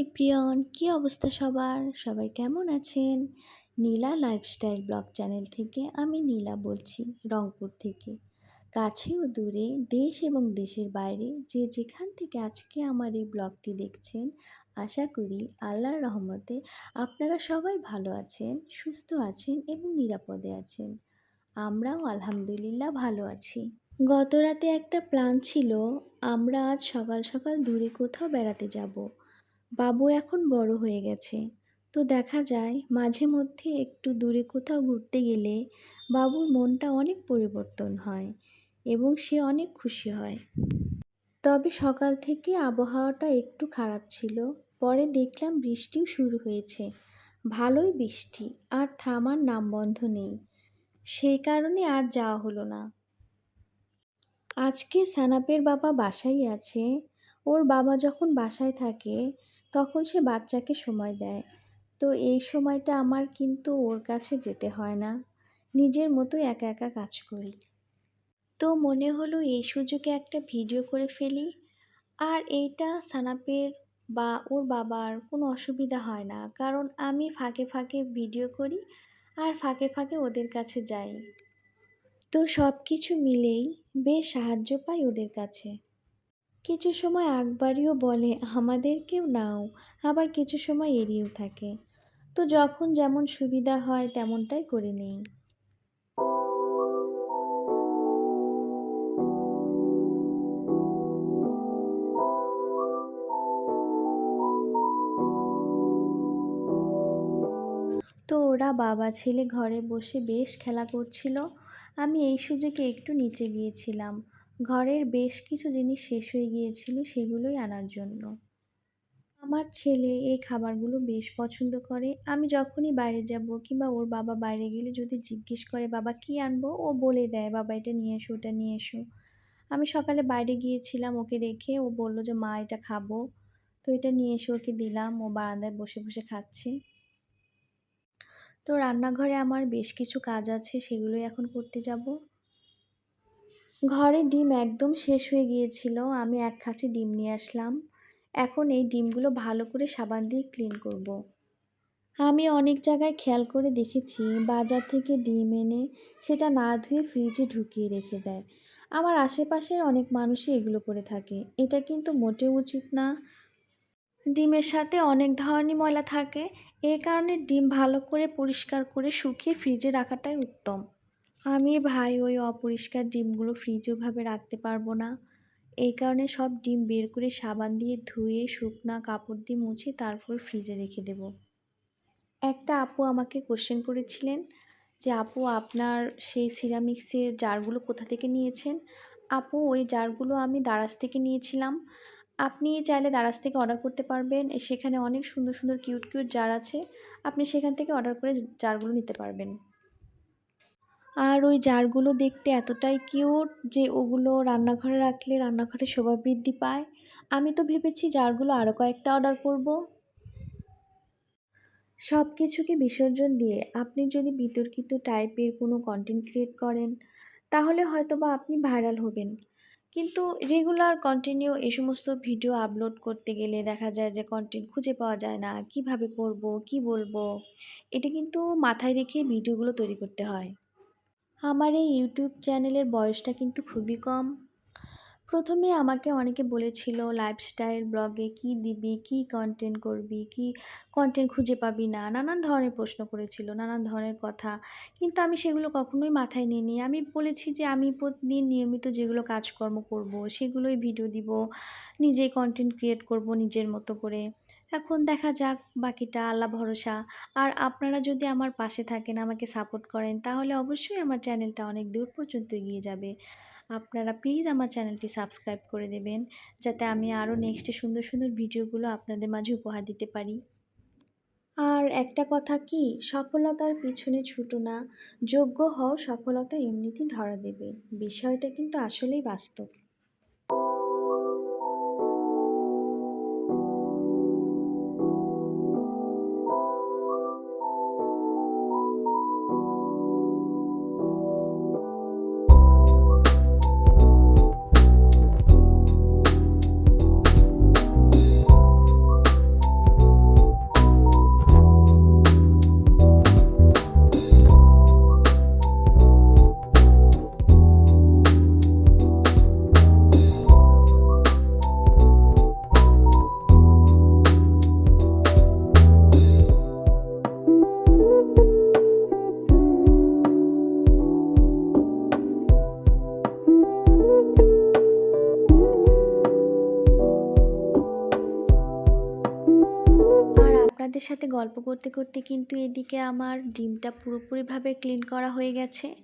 এপ্রিয়ন কী অবস্থা সবার? সবাই কেমন আছেন? নীলা লাইফস্টাইল ব্লগ চ্যানেল থেকে আমি নীলা বলছি, রংপুর থেকে। কাছে ও দূরে, দেশ এবং দেশের বাইরে যে যেখান থেকে আজকে আমার এই ব্লগটি দেখছেন, আশা করি আল্লাহর রহমতে আপনারা সবাই ভালো আছেন, সুস্থ আছেন এবং নিরাপদে আছেন। আমরাও আলহামদুলিল্লাহ ভালো আছি। গত রাতে একটা প্ল্যান ছিল, আমরা আজ সকাল সকাল দূরে কোথাও বেড়াতে যাব। বাবু এখন বড় হয়ে গেছে। তো দেখা যায়, মাঝে মধ্যে একটু দূরে কোথাও ঘুরতে গেলে বাবুর মনটা অনেক পরিবর্তন হয় এবং সে অনেক খুশি হয়। তবে সকাল থেকে আবহাওয়াটা একটু খারাপ ছিল। পরে দেখলাম বৃষ্টিও শুরু হয়েছে। ভালোই বৃষ্টি, আর থামার নামবন্ধ নেই। সেই কারণে আর যাওয়া হলো না। আজকে সানাপের বাবা বাসায় আছে। ওর বাবা যখন বাসায় থাকে তখন সে বাচ্চাকে সময় দেয়। তো এই সময়টা আমার কিন্তু ওর কাছে যেতে হয় না। নিজের মতো একা একা কাজ করি। তো মনে হলো এই সুযোগে একটা ভিডিও করে ফেলি। আর এইটা সানাপের বা ওর বাবার কোনো অসুবিধা হয় না। কারণ আমি ফাঁকে ফাঁকে ভিডিও করি আর ফাঁকে ফাঁকে ওদের কাছে যাই। তো সব কিছু মিলেই বেশ সাহায্য পাই ওদের কাছে। কিছু সময় আকবারিও বলে আমাদেরকেও নাও। আবার কিছু সময় এড়িয়েও থাকে। তো যখন যেমন সুবিধা হয়, তেমনটাই করে নেই। তো ওরা বাবা ছেলে ঘরে বসে বেশ খেলা করছিল। আমি এই সুযোগে একটু নিচে গিয়েছিলাম। ঘরের বেশ কিছু জিনিস শেষ হয়ে গিয়েছিল সেগুলোই আনার জন্য। আমার ছেলে এই খাবারগুলো বেশ পছন্দ করে। আমি যখনই বাইরে যাব কিংবা ওর বাবা বাইরে গেলে যদি জিজ্ঞেস করে, বাবা, কি আনব? ও বলে দেয়, বাবা, এটা নিয়ে এসো, ওটা নিয়ে এসো। আমি সকালে বাইরে গিয়েছিলাম ওকে রেখে। ও বলল যে, মা, এটা খাব। তো এটা নিয়ে এসে ওকে দিলাম। ও বারান্দায় বসে বসে খাচ্ছে। তো রান্নাঘরে আমার বেশ কিছু কাজ আছে, সেগুলোই এখন করতে যাব। ঘরে ডিম একদম শেষ হয়ে গিয়েছিল, আমি এক খাঁচি ডিম নিয়ে আসলাম। এখন এই ডিমগুলো ভালো করে সাবান দিয়ে ক্লিন করব। আমি অনেক জায়গায় খেয়াল করে দেখেছি, বাজার থেকে ডিম এনে সেটা না ধুয়ে ফ্রিজে ঢুকিয়ে রেখে দেয়। আমার আশেপাশের অনেক মানুষই এগুলো করে থাকে। এটা কিন্তু মোটেও উচিত না। ডিমের সাথে অনেক ধরনের ময়লা থাকে। এই কারণে ডিম ভালো করে পরিষ্কার করে শুকিয়ে ফ্রিজে রাখাটাই উত্তম। আমি ভাই ওই অপরিষ্কার ডিমগুলো ফ্রিজেভাবে রাখতে পারব না। এই কারণে সব ডিম বের করে সাবান দিয়ে ধুয়ে, শুকনা কাপড় দিয়ে মুছে তারপর ফ্রিজে রেখে দেব। একটা আপু আমাকে কোশ্চেন করেছিলেন যে, আপু, আপনার সেই সিরামিক্সের জারগুলো কোথা থেকে নিয়েছেন? আপু, ওই জারগুলো আমি দারাজ থেকে নিয়েছিলাম। আপনি চাইলে দারাজ থেকে অর্ডার করতে পারবেন। সেখানে অনেক সুন্দর সুন্দর কিউট কিউট জার আছে। আপনি সেখান থেকে অর্ডার করে জারগুলো নিতে পারবেন। আর ওই জারগুলো দেখতে এতটাই কিউট যে ওগুলো রান্নাঘরে রাখলে রান্নাঘরে শোভা বৃদ্ধি পায়। আমি তো ভেবেছি জারগুলো আরও কয়েকটা অর্ডার করব। সব কিছুকে বিসর্জন দিয়ে আপনি যদি বিতর্কিত টাইপের কোনো কন্টেন্ট ক্রিয়েট করেন, তাহলে হয়তো বা আপনি ভাইরাল হবেন। কিন্তু রেগুলার কন্টিনিউ এই সমস্ত ভিডিও আপলোড করতে গেলে দেখা যায় যে কন্টেন্ট খুঁজে পাওয়া যায় না, কীভাবে করব, কি বলব, এটা কিন্তু মাথায় রেখে ভিডিওগুলো তৈরি করতে হয়। আমার এই ইউটিউব চ্যানেলের বয়সটা কিন্তু খুবই কম। প্রথমে আমাকে অনেকে বলেছিল লাইফস্টাইল ব্লগে কি দিবি, কি কন্টেন্ট করবি, কি কন্টেন্ট খুঁজে পাবি না? নানান ধরনের প্রশ্ন করেছিল, নানান ধরনের কথা। কিন্তু আমি সেগুলো কখনোই মাথায় নিইনি। আমি বলেছি যে আমি প্রতিদিন নিয়মিত যেগুলো কাজকর্ম করব, সেগুলোই ভিডিও দিব, নিজেই কন্টেন্ট ক্রিয়েট করব নিজের মতো করে। এখন দেখা যাক বাকিটা, আল্লাহ ভরসা। আর আপনারা যদি আমার পাশে থাকেন, আমাকে সাপোর্ট করেন, তাহলে অবশ্যই আমার চ্যানেলটা অনেক দূর পর্যন্ত এগিয়ে যাবে। আপনারা প্লিজ আমার চ্যানেলটি সাবস্ক্রাইব করে দেবেন, যাতে আমি আরও নেক্সটে সুন্দর সুন্দর ভিডিওগুলো আপনাদের মাঝে উপহার দিতে পারি। আর একটা কথা কি, সফলতার পিছনে ছুটো না, যোগ্য হও সফলতা এমনিতেই ধরা দেবে। বিষয়টা কিন্তু আসলেই বাস্তব। সাথে গল্প করতে করতে কিন্তু এদিকে আমার ডিমটা পুরোপুরিভাবে ক্লিন করা হয়ে গেছে।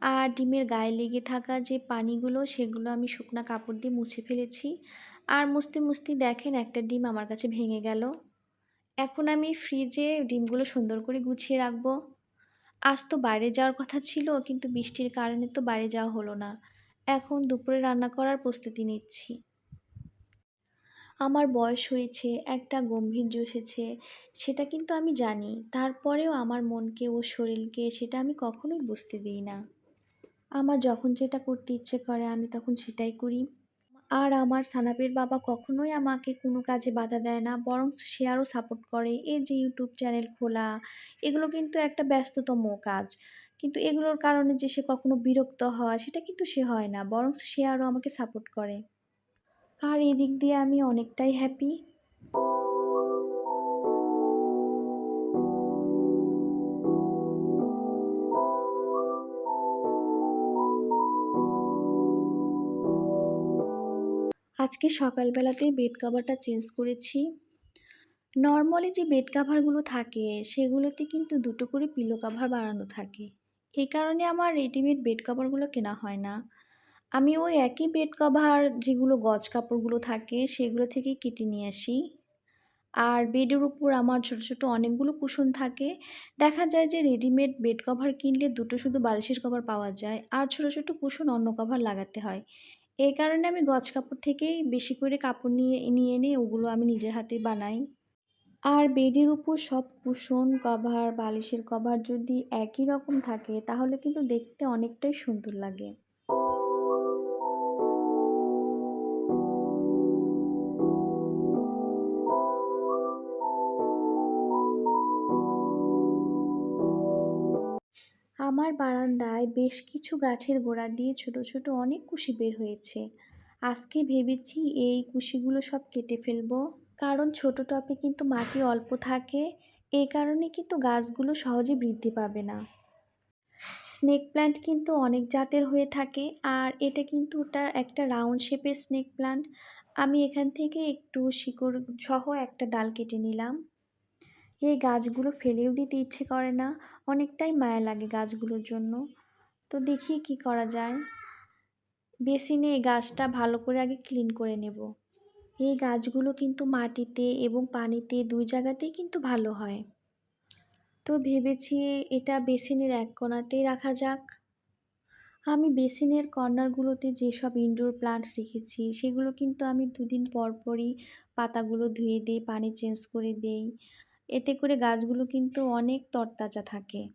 আর ডিমের গায়ে লেগে থাকা যে পানিগুলো, সেগুলো আমি শুকনা কাপড় দিয়ে মুছে ফেলেছি। আর মুছতে মুছতে দেখেন একটা ডিম আমার কাছে ভেঙে গেল। এখন আমি ফ্রিজে ডিমগুলো সুন্দর করে গুছিয়ে রাখব। আজ তো বাইরে যাওয়ার কথা ছিল, কিন্তু বৃষ্টির কারণে তো বাইরে যাওয়া হলো না। এখন দুপুরে রান্না করার প্রস্তুতি নিচ্ছি। আমার বয়স হয়েছে, একটা গম্ভীর্য এসেছে, সেটা কিন্তু আমি জানি। তারপরেও আমার মনকে ও শরীরকে সেটা আমি কখনোই বুঝতে দিই না। আমার যখন যেটা করতে ইচ্ছে করে, আমি তখন সেটাই করি। আর আমার সানাপের বাবা কখনোই আমাকে কোনো কাজে বাধা দেয় না, বরং সে আরও সাপোর্ট করে। এই যে ইউটিউব চ্যানেল খোলা, এগুলো কিন্তু একটা ব্যস্ততম কাজ। কিন্তু এগুলোর কারণে যে সে কখনো বিরক্ত হয়, সেটা কিন্তু সে হয় না, বরং সে আরও আমাকে সাপোর্ট করে। আর এদিক দিয়ে আমি অনেকটাই হ্যাপি আজকে সকালবেলাতেই বেড কভারটা চেঞ্জ করেছি। নর্মালি যে বেড কাভারগুলো থাকে, সেগুলোতে কিন্তু দুটো করে পিলো কাভার বানানো থাকে। এই কারণে আমার রেডিমেড বেড কভারগুলো কেনা হয় না। আমি ওই একই বেড কভার যেগুলো গজ কাপড়গুলো থাকে, সেগুলো থেকেই কেটে নিয়ে আসি। আর বেডের উপর আমার ছোট ছোট অনেকগুলো কুশন থাকে। দেখা যায় যে রেডিমেড বেড কভার কিনলে দুটো শুধু বালিশের কভার পাওয়া যায়, আর ছোট ছোট কুশন অন্য কভার লাগাতে হয়। এই কারণে আমি গজ কাপড় থেকেই বেশি করে কাপড় নিয়ে নিয়ে এনে ওগুলো আমি নিজের হাতে বানাই। আর বেডের উপর সব কুশন কভার বালিশের কভার যদি একই রকম থাকে, তাহলে কিন্তু দেখতে অনেকটাই সুন্দর লাগে। আমার বারান্দায় বেশ কিছু গাছের গোড়া দিয়ে ছোট ছোট অনেক কুশি বের হয়েছে। আজকে ভেবেছি এই কুশিগুলো সব কেটে ফেলব। কারণ ছোট টবে কিন্তু মাটি অল্প থাকে। এই কারণে কিন্তু গাছগুলো সহজে বৃদ্ধি পাবে না। স্নেক প্ল্যান্ট কিন্তু অনেক জাতের হয়ে থাকে। আর এটা কিন্তু ওটার একটা রাউন্ড শেপের স্নেক প্ল্যান্ট। আমি এখান থেকে একটু শিকড় সহ একটা ডাল কেটে নিলাম। এই গাছগুলো ফেলেও দিতে ইচ্ছে করে না। অনেকটাই মায়া লাগে গাছগুলোর জন্য। তো দেখি কি করা যায়। বেসিনে এই গাছটা ভালো করে আগে ক্লিন করে নেব। এই গাছগুলো কিন্তু মাটিতে এবং পানিতে দুই জায়গাতেই কিন্তু ভালো হয়। তো ভেবেছি এটা বেসিনের এক কোণাতেই রাখা যাক। আমি বেসিনের কর্নারগুলোতে যেসব ইনডোর প্লান্ট রেখেছি, সেগুলো কিন্তু আমি দুদিন পরপরই পাতাগুলো ধুয়ে দিই পানি চেঞ্জ করে দেই। এতে করে গাছগুলো কিন্তু অনেক তরতাজা থাকে।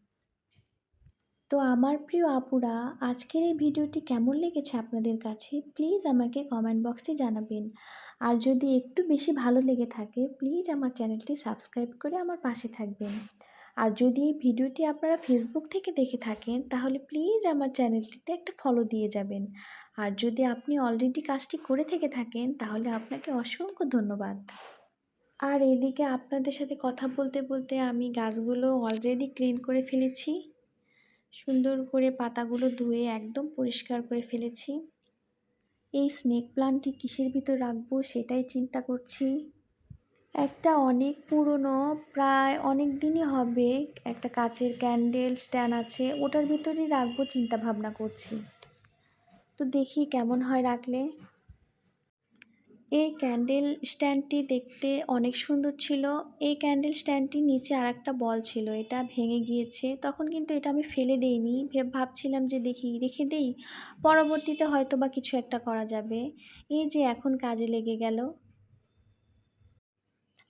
তো আমার প্রিয় আপুরা, আজকের এই ভিডিওটি কেমন লেগেছে আপনাদের কাছে? প্লিজ আমাকে কমেন্ট বক্সে জানাবেন। আর যদি একটু বেশি ভালো লেগে থাকে, প্লিজ আমার চ্যানেলটি সাবস্ক্রাইব করে আমার পাশে থাকবেন। আর যদি এই ভিডিওটি আপনারা ফেসবুক থেকে দেখে থাকেন, তাহলে প্লিজ আমার চ্যানেলটিতে একটা ফলো দিয়ে যাবেন। আর যদি আপনি অলরেডি কাজটি করে থেকে থাকেন, তাহলে আপনাকে অসংখ্য ধন্যবাদ। আর এদিকে আপনাদের সাথে কথা বলতে বলতে আমি গাছগুলো অলরেডি ক্লিন করে ফেলেছি। সুন্দর করে পাতাগুলো ধুয়ে একদম পরিষ্কার করে ফেলেছি। এই স্নেক প্লান্টটি কিসের ভিতর রাখব সেটাই চিন্তা করছি। একটা অনেক পুরনো, প্রায় অনেক দিনই হবে একটা কাচের ক্যান্ডেল স্ট্যান্ড আছে, ওটার ভিতরেই রাখব চিন্তা ভাবনা করছি। তো দেখি কেমন হয় রাখলে। এই ক্যান্ডেল স্ট্যান্ডটি দেখতে অনেক সুন্দর ছিল। এই ক্যান্ডেল স্ট্যান্ডটির নিচে আর একটা বল ছিল, এটা ভেঙে গিয়েছে। তখন কিন্তু এটা আমি ফেলে দেইনি। ভাবছিলাম যে দেখি, রেখে দেই। পরবর্তীতে হয়তো বা কিছু একটা করা যাবে। এই যে এখন কাজে লেগে গেল।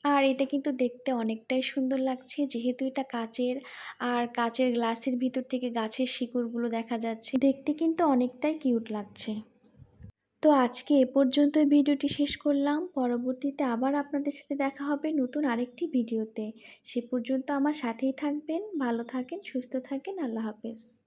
আর এটা কিন্তু দেখতে অনেকটাই সুন্দর লাগছে, যেহেতু এটা কাচের। আর কাচের গ্লাসের ভিতর থেকে গাছের শিকড়গুলো দেখা যাচ্ছে। দেখতে কিন্তু অনেকটাই কিউট লাগছে। তো আজকে এ পর্যন্ত ভিডিওটি শেষ করলাম। পরবর্তীতে আবার আপনাদের সাথে দেখা হবে নতুন আরেকটি ভিডিওতে। সে পর্যন্ত আমার সাথেই থাকবেন, ভালো থাকেন, সুস্থ থাকেন, আল্লাহ হাফেজ।